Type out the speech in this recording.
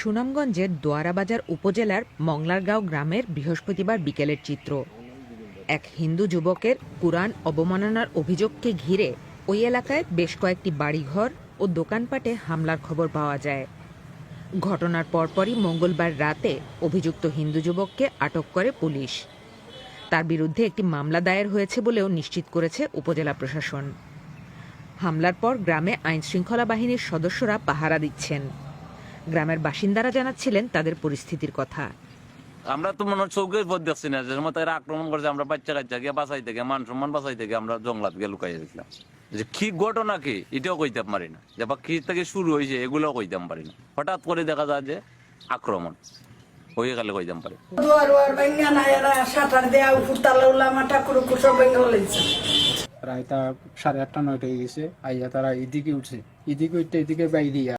সুনামগঞ্জের দোয়ারাবাজার উপজেলার মংলারগাঁও গ্রামের বৃহস্পতিবার বিকেলের চিত্র। এক হিন্দু যুবকের কুরআন অবমাননার অভিযোগকে ঘিরে ওই এলাকায় বেশ কয়েকটি বাড়িঘর ও দোকানপাটে হামলার খবর পাওয়া যায়। ঘটনার পরপরই মঙ্গলবার রাতে অভিযুক্ত হিন্দু যুবককে আটক করে পুলিশ। তার বিরুদ্ধে একটি মামলা দায়ের হয়েছে বলেও নিশ্চিত করেছে উপজেলা প্রশাসন। হামলার পর গ্রামে আইনশৃঙ্খলা বাহিনীর সদস্যরা পাহারা দিচ্ছেন। গ্রামের বাসিন্দারা জানাচ্ছিলেন তাদের পরিস্থিতির কথা। আমরা তো মনে চৌকের পথ দেখছি না যে সময় তারা আক্রমণ করছে আমরা বাচ্চা কাচ্চা গিয়ে বাঁচাই থেকে মান সম্মান বাঁচাই থেকে আমরা জঙ্গলাত গিয়ে লুকাই দিলাম যে কি ঘটনা কি এটাও কইতে পারি না। যে বা কি থেকে শুরু হয়েছে এগুলোও কইতে পারি না। হঠাৎ করে দেখা যায় যে আক্রমণ হয়ে গেলে কইতে পারি। দুয়ার ওয়ার না এরা সাঁতার দেয়া প্রায় তা সাড়ে আটটা নয়টা হয়ে গেছে আইয়া তারা এদিকে উঠছে। এদিকে উঠতে এদিকে বাই দিয়া